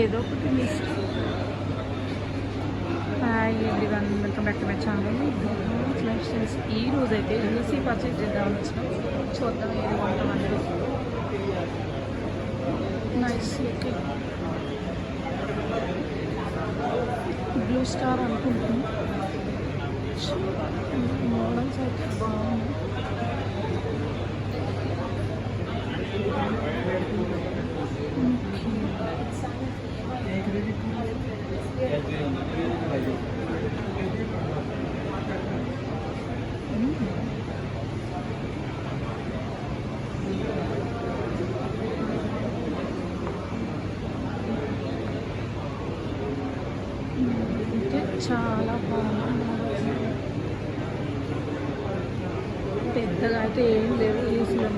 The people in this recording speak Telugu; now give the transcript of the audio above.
ఏదో ఒకటి miss hi everyone. Welcome back to my channel. Life ఈ రోజు అయితే ఏసీ పర్చేజ్ చేద్దాం వచ్చినాం చూద్దాం ఏది కొంటాం అందరూ నైస్ బ్లూ స్టార్ అనుకుంటున్నాం. చాలా బాగుంది. పెద్దగా అయితే ఏం లేవు ఏసీలో